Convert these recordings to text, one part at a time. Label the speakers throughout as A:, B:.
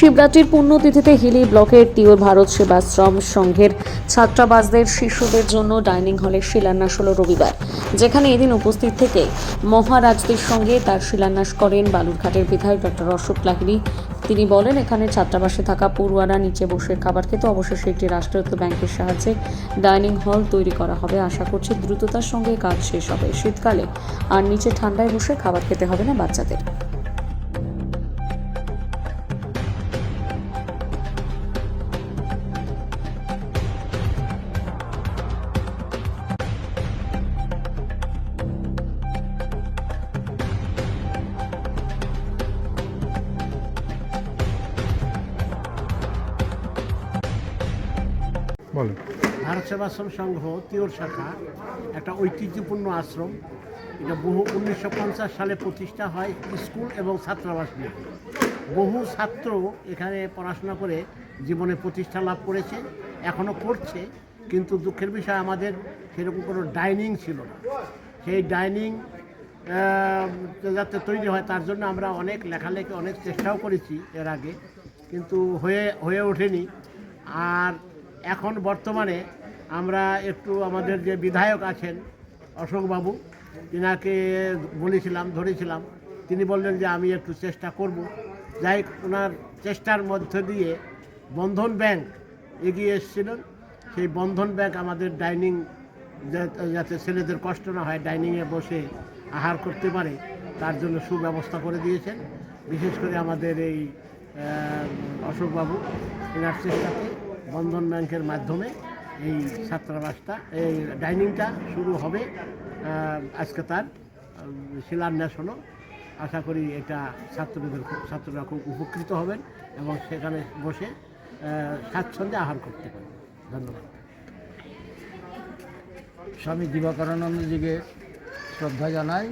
A: শিবরাত্রির পুণ্যতিথিতে হিলি ব্লকের তিওর ভারত সেবাশ্রম সংঘের ছাত্রাবাসদের শিশুদের জন্য ডাইনিং হলের শিলান্যাস হল রবিবার। যেখানে এদিন উপস্থিত থেকে মহারাজদের সঙ্গে তার শিলান্যাস করেন বালুরঘাটের বিধায়ক ডক্টর অশোক লাহিড়ী। তিনি বলেন, এখানে ছাত্রাবাসে থাকা পড়ুয়ারা নিচে বসে খাবার খেতে। অবশেষে একটি রাষ্ট্রায়ত্ত ব্যাংকের সাহায্যে ডাইনিং হল তৈরি করা হবে। আশা করছি দ্রুততার সঙ্গে কাজ শেষ হবে। শীতকালে আর নিচে ঠান্ডায় বসে খাবার খেতে হবে না বাচ্চাদের।
B: বলো
C: ভারত সেবাশ্রম সংঘ, তিওর শাখা, একটা ঐতিহ্যপূর্ণ আশ্রম। এটা বহু উনিশশো পঞ্চাশ সালে প্রতিষ্ঠা হয় স্কুল এবং ছাত্রাবাস নিয়ে। বহু ছাত্র এখানে পড়াশোনা করে জীবনে প্রতিষ্ঠা লাভ করেছে এখনও করছে, কিন্তু দুঃখের বিষয় আমাদের সেরকম কোনো ডাইনিং ছিল না। সেই ডাইনিং যাতে তৈরি হয় তার জন্য আমরা অনেক লেখালেখি, অনেক চেষ্টাও করেছি এর আগে, কিন্তু হয়ে হয়ে ওঠেনি। আর এখন বর্তমানে আমরা একটু আমাদের যে বিধায়ক আছেন অশোকবাবু, তিনাকে বলেছিলাম, ধরেছিলাম। তিনি বললেন যে আমি একটু চেষ্টা করব। যাই ওনার চেষ্টার মধ্য দিয়ে বন্ধন ব্যাংক এগিয়ে এসেছিলেন। সেই বন্ধন ব্যাংক আমাদের ডাইনিং যাতে ছেলেদের কষ্ট না হয়, ডাইনিংয়ে বসে আহার করতে পারে, তার জন্য সুব্যবস্থা করে দিয়েছেন। বিশেষ করে আমাদের এই অশোকবাবু, এনার চেষ্টাতে। বন্ধন ব্যাংকের মাধ্যমে এই ছাত্রাবাসটা, এই ডাইনিংটা শুরু হবে আজকে তার শিলান্যাস হলো আশা করি এটা ছাত্রদের ছাত্ররা খুব উপকৃত হবেন এবং সেখানে বসে স্বাচ্ছন্দ্যে আহার করতে পারবেন। ধন্যবাদ।
D: স্বামী দিবাকরানন্দজিকে শ্রদ্ধা জানাই,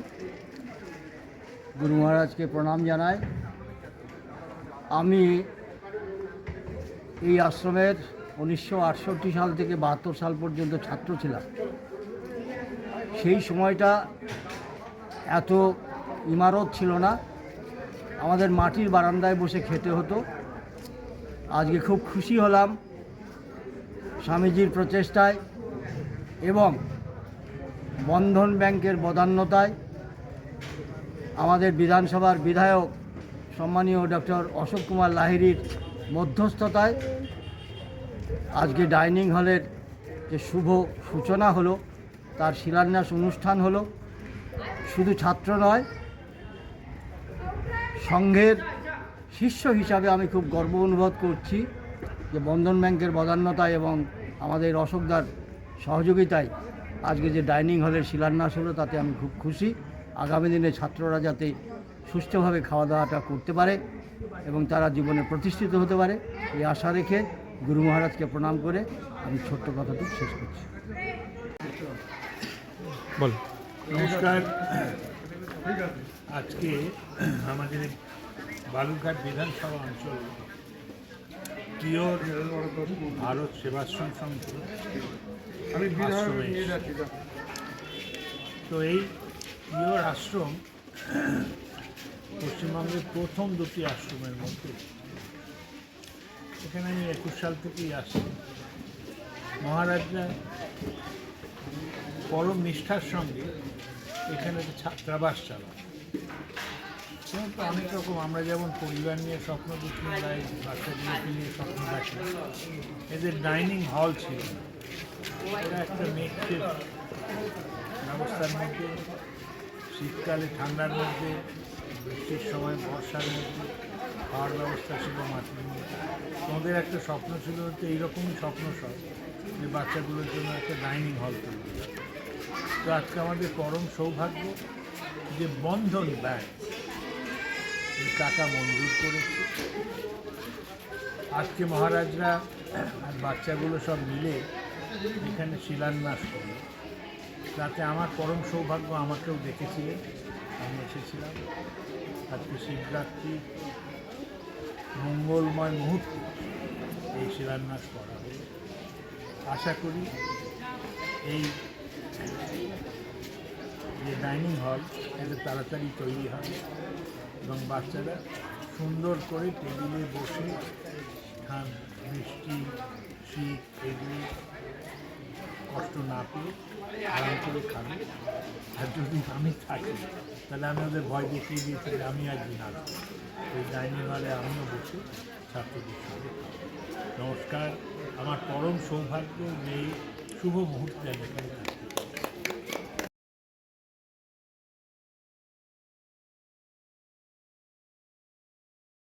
D: গুরু মহারাজকে প্রণাম জানাই। আমি এই আশ্রমের উনিশশো আটষট্টি সাল থেকে বাহাত্তর সাল পর্যন্ত ছাত্র ছিলাম। সেই সময়টা এত ইমারত ছিল না। আমাদের মাটির বারান্দায় বসে খেতে হতো। আজকে খুব খুশি হলাম স্বামীজির প্রচেষ্টায় এবং বন্ধন ব্যাংকের বদান্যতায় আমাদের বিধানসভার বিধায়ক সম্মানীয় ডক্টর অশোক কুমার লাহিড়ির মধ্যস্থতায় আজকে ডাইনিং হলের যে শুভ সূচনা হলো, তার শিলান্যাস অনুষ্ঠান হলো। শুধু ছাত্র নয়, সংঘের শিষ্য হিসাবে আমি খুব গর্ব অনুভব করছি যে বন্ধন ব্যাংকের বদান্যতায় এবং আমাদের অশোকদার সহযোগিতায় আজকে যে ডাইনিং হলের শিলান্যাস হলো, তাতে আমি খুব খুশি। আগামী দিনে ছাত্ররা যাতে সুষ্ঠুভাবে খাওয়া দাওয়াটা করতে পারে। এবং তারা জীবনে প্রতিষ্ঠিত হতে পারে এই আশা রেখে গুরু মহারাজকে প্রণাম করে আমি ছোট্ট কথাটুকু শেষ করছি।
B: বল।
E: নমস্কার। আজকে আমাদের বালুরঘাট বিধানসভা অঞ্চল কিওর ভারত সেবাশ্রম সংঘ তো এই কিওর আশ্রম পশ্চিমবঙ্গের প্রথম দুটি আশ্রমের মধ্যে। এখানে আমি একুশ সাল থেকেই আসি মহারাজরা পরম নিষ্ঠার সঙ্গে এখানে ছাত্রাবাস চালান তো অনেক রকম, আমরা যেমন পরিবার নিয়ে স্বপ্ন দেখি এই বাচ্চাগুলোকে নিয়ে স্বপ্ন দেখি। এদের ডাইনিং হল ছিল। একটা মেঘের ব্যবস্থার মধ্যে শীতকালে ঠান্ডার মধ্যে, বৃষ্টির সময় বর্ষার মধ্যে খাওয়ার ব্যবস্থা ছিল মাটির মধ্যে। তোমাদের একটা স্বপ্ন ছিল হচ্ছে এইরকমই স্বপ্ন সব, যে বাচ্চাগুলোর জন্য একটা ডাইনিং হল তৈরি তো আজকে আমাদের পরম সৌভাগ্য যে বন্ধন ব্যাংক টাকা মঞ্জুর করেছে। আজকে মহারাজরা আর বাচ্চাগুলো সব মিলে এখানে শিলান্যাস করল। তাতে আমার পরম সৌভাগ্য আমাকেও দেখেছিলেন আমি এসেছিলাম। আজকে শিবরাত্রি, মঙ্গলময় মুহূর্ত এই শিলান্যাস করা হলো আশা করি এই যে ডাইনিং হল, এটা তাড়াতাড়ি তৈরি হবে এবং বাচ্চারা সুন্দর করে টেবিলে বসে খান মিষ্টি, শীত এগুলো কষ্ট না পেয়ে আরাম করে খাবে আর যদি আমি থাকি, তাহলে আমি ওদের ভয় দেখিয়ে দিয়েছি যে আমি দিন আসব ওই ডাইনিং হলে আমিও বসে ছাত্রদের সঙ্গে নমস্কার, আমার পরম সৌভাগ্য যে শুভ মুহূর্তে আমি এখানে।